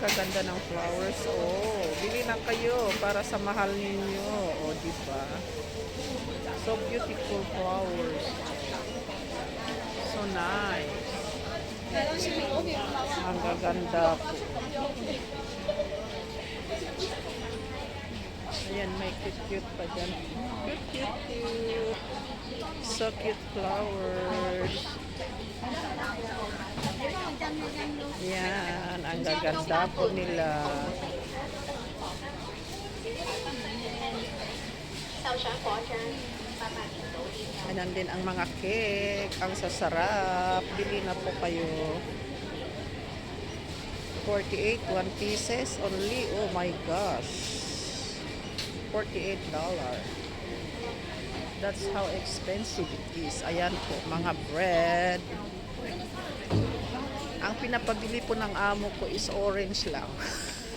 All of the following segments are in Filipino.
gaganda ng flowers. Oh, bili na kayo para sa mahal ninyo. Oh, di ba? So beautiful flowers. So nice. Ang gaganda po. Ayan, may cute-cute pa dyan. Cute, cute, cute. So cute flowers. Yan, ang gaganda po nila. Ayan din ang mga cake. Ang sasarap. Bili na po kayo. 48, 1 pieces only. Oh my gosh. 48 dollar. That's how expensive it is. Ayan po, mga bread. Ang pinapabili po ng amo ko is orange lang.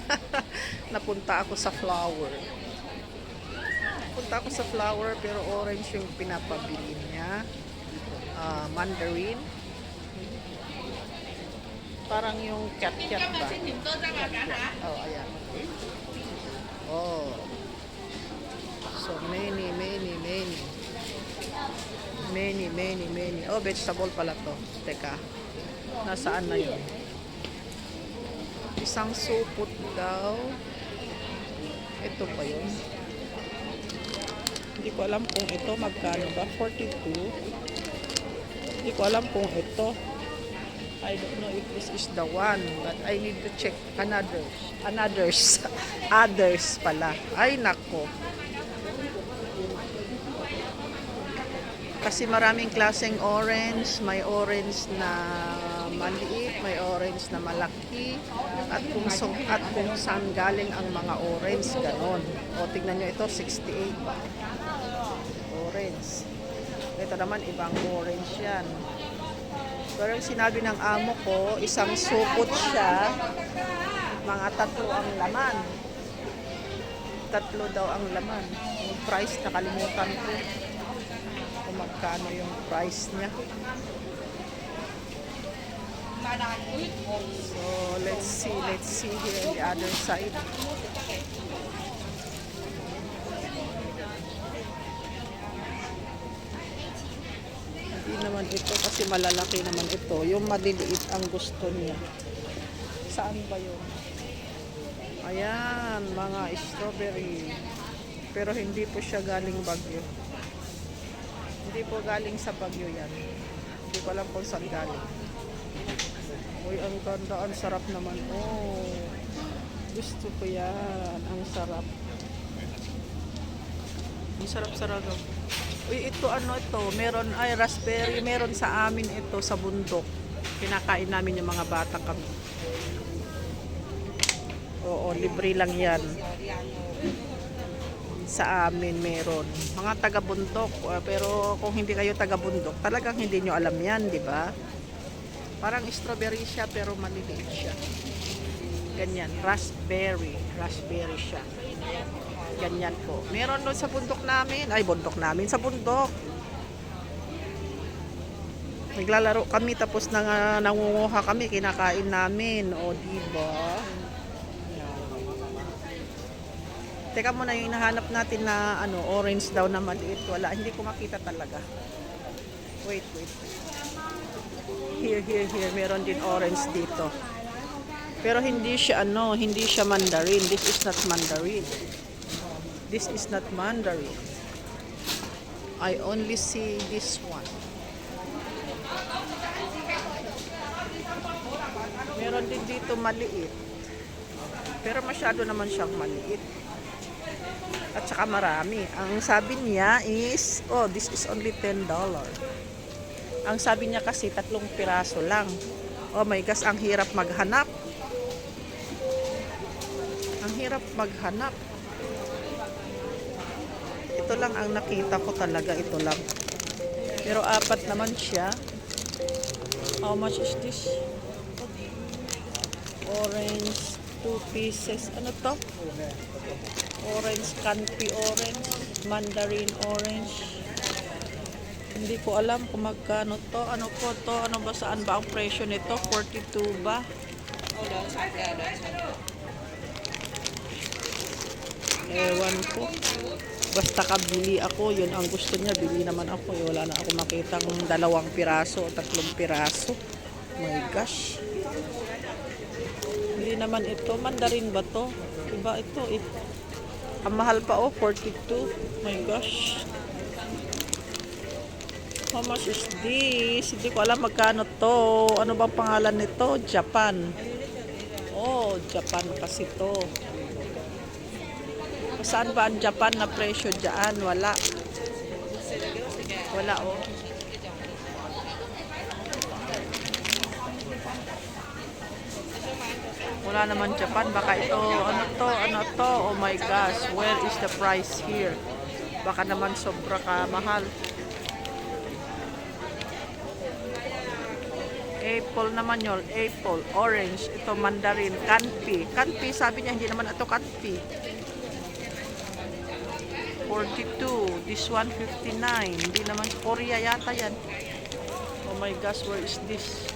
Napunta ako sa flower. Napunta ako sa flower pero orange yung pinapabili niya. Ah, mandarin. Parang yung cat-cat ba? Oh, ayan. Oh. So many, many, many. Many, many, many. Oh, vegetable pala to. Teka. Nasaan na yun? Isang supot daw. Ito pa yun. Hindi ko alam kung ito magkano ba. 42. Hindi ko alam kung ito. I don't know if this is the one. But I need to check another. Anothers. Others pala. Ay, nako. Kasi maraming klaseng orange. May orange na maliit, may orange na malaki. At kung, so, at kung saan galing ang mga orange, ganon. O, tignan nyo ito, 68. Orange. Ito naman, ibang orange yan. Pero yung sinabi ng amo ko, isang supot siya, mga tatlo ang laman. Tatlo daw ang laman. Yung price, nakalimutan ko kung magkano yung price niya. So, let's see, let's see here on the other side. Hindi naman ito kasi malalaki naman ito. Yung maliliit ang gusto niya. Saan ba yun? Ayan, mga strawberry. Pero hindi po siya galing Bagyo. Hindi po galing sa Bagyo yan. Hindi ko alam kung saan galing. Uy, ang ganda. Ang sarap naman. Oh, gusto ko yan. Ang sarap. Ang sarap-sarap. Uy, ito ano ito? Meron ay raspberry. Meron sa amin ito sa bundok. Kinakain namin yung mga bata kami. Oo, libre lang yan. Sa amin meron. Mga taga-bundok. uh, Pero kung hindi kayo taga-bundok, talagang hindi nyo alam yan, di ba? Parang strawberry siya pero maliliit siya. Ganyan, raspberry. Raspberry siya. Ganyan po. Meron doon sa bundok namin. Ay, bundok namin. Sa bundok. Naglalaro kami tapos nang, uh, nangunguha kami. Kinakain namin. O, diba? Teka muna yung hinahanap natin na ano, orange daw na maliit. Wala. Hindi ko makita talaga. Wait, wait. Here, here, here. Meron din orange dito. Pero hindi siya ano, hindi siya mandarin. This is not mandarin. This is not mandarin. I only see this one. Meron din dito maliit. Pero masyado naman siyang maliit. At saka marami. Ang sabi niya is, oh, this is only $10. Ang sabi niya kasi tatlong piraso lang. Oh my gosh, ang hirap maghanap. Ang hirap maghanap. Ito lang ang nakita ko talaga, ito lang. Pero apat naman siya. How much is this? Orange, two pieces. Ano to? Orange, canpi orange, mandarin orange. Hindi ko alam kung magkano to. Ano po to? Ano ba saan ba ang presyo nito? 42 ba? Ewan ko. Basta kabili ako, yun ang gusto niya. Bili naman ako. Eh, wala na ako makitang dalawang piraso o tatlong piraso. My gosh. Hindi naman ito. Mandarin ba to? Iba ito. It, ang mahal pa oh, 42. My gosh. How much is this? Hindi ko alam magkano to. Ano bang pangalan nito? Japan. Oh, Japan kasi to. Saan ba ang Japan na presyo dyan? Wala. Wala oh. Wala naman Japan. Baka ito, ano to, ano to. Oh my gosh, where is the price here? Baka naman sobra ka mahal. Apple naman yun. Apple, orange, ito mandarin, kanpi. Kanpi, sabi niya, hindi naman ito kanpi. 42. This one, 59. Hindi naman, Korea yata yan. Oh my gosh, where is this?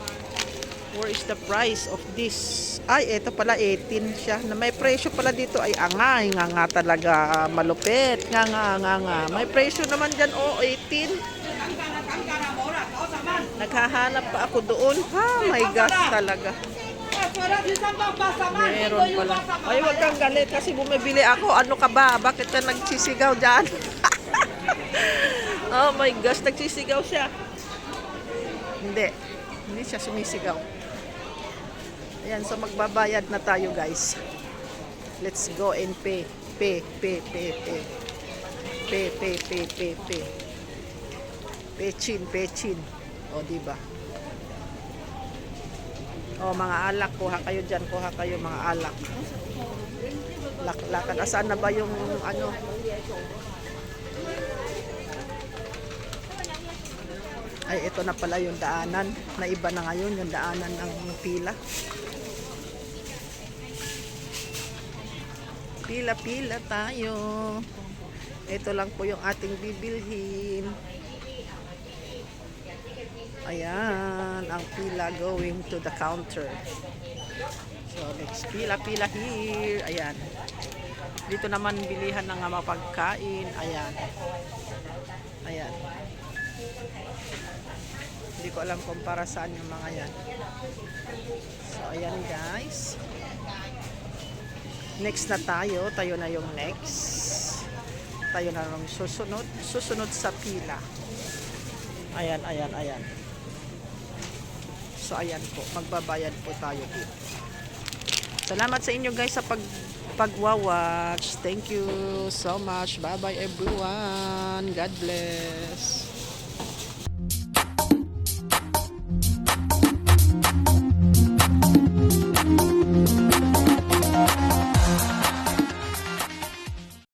Where is the price of this? Ay, ito pala 18 siya. Na may presyo pala dito ay angay. Nga nga talaga malupit. Nga nga nga nga. May presyo naman dyan, oh, 18. Naghahanap pa ako doon. Ha, my gosh talaga. Meron pala. Ay, wag kang galit kasi bumibili ako. Ano ka ba? Bakit ka nagsisigaw dyan? oh my gosh, nagsisigaw siya. Hindi. Hindi siya sumisigaw. Ayan, so magbabayad na tayo guys. Let's go and pay. Pay, pay, pay, pay. Pay, pay, pay, pay, pay. Pechin, pechin. O, di ba? O, mga alak. Kuha kayo dyan. Kuha kayo mga alak. Laklakan. Asaan na ba yung ano? Ay, ito na pala yung daanan. Naiba na ngayon yung daanan ng pila. Pila-pila tayo. Ito lang po yung ating bibilhin. Ayan, ang pila going to the counter. So, next pila-pila here. Ayan. Dito naman bilihan ng mga pagkain. Ayan. Ayan. Hindi ko alam kung para saan yung mga yan. So, ayan guys. Next na tayo. Tayo na yung next. Tayo na yung susunod. Susunod sa pila. Ayan, ayan, ayan. So, ayan po. Magbabayad po tayo dito. Salamat sa inyo guys sa pag pagwa-watch. Thank you so much. Bye-bye everyone. God bless.